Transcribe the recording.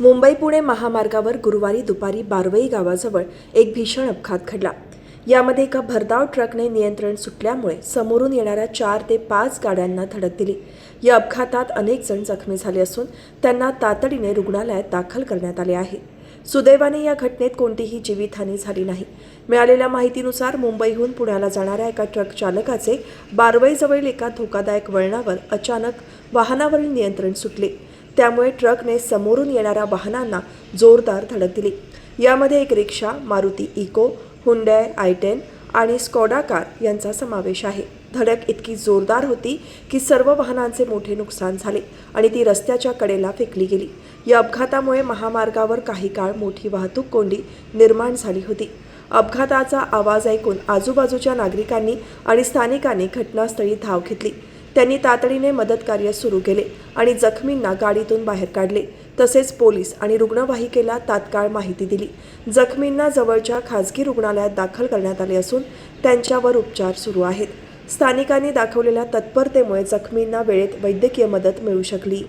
मुंबई पुणे महामार्गावर गुरुवारी दुपारी बारवई गावाजवळ एक भीषण अपघात घडला. यामध्ये एका भरधाव ट्रकने नियंत्रण सुटल्यामुळे समोरून येणाऱ्या चार ते पाच गाड्यांना धडक दिली. या अपघातात अनेक जण जखमी झाले असून त्यांना तातडीने रुग्णालयात दाखल करण्यात आले आहे. सुदैवाने या घटनेत कोणतीही जीवितहानी झाली नाही. मिळालेल्या माहितीनुसार मुंबईहून पुण्याला जाणाऱ्या एका ट्रक चालकाचे बारवईजवळील एका धोकादायक वळणावर अचानक वाहनावरील नियंत्रण सुटले. त्यामुळे ट्रकने समोरून येणाऱ्या वाहनांना जोरदार धडक दिली. यामध्ये एक रिक्षा Maruti Eeco Hyundai i ten आणि स्कॉडा कार यांचा समावेश आहे. धडक इतकी जोरदार होती की सर्व वाहनांचे मोठे नुकसान झाले आणि ती रस्त्याच्या कडेला फेकली गेली. या अपघातामुळे महामार्गावर काही काळ मोठी वाहतूक कोंडी निर्माण झाली होती. अपघाताचा आवाज ऐकून आजूबाजूच्या नागरिकांनी आणि स्थानिकांनी घटनास्थळी धाव घेतली. त्यांनी तातडीने मदतकार्य सुरू केले आणि जखमींना गाडीतून बाहेर काढले. तसेच पोलीस आणि रुग्णवाहिकेला तात्काळ माहिती दिली. जखमींना जवळच्या खाजगी रुग्णालयात दाखल करण्यात आले असून त्यांच्यावर उपचार सुरू आहेत. स्थानिकांनी दाखवलेल्या तत्परतेमुळे जखमींना वेळेत वैद्यकीय मदत मिळू शकली.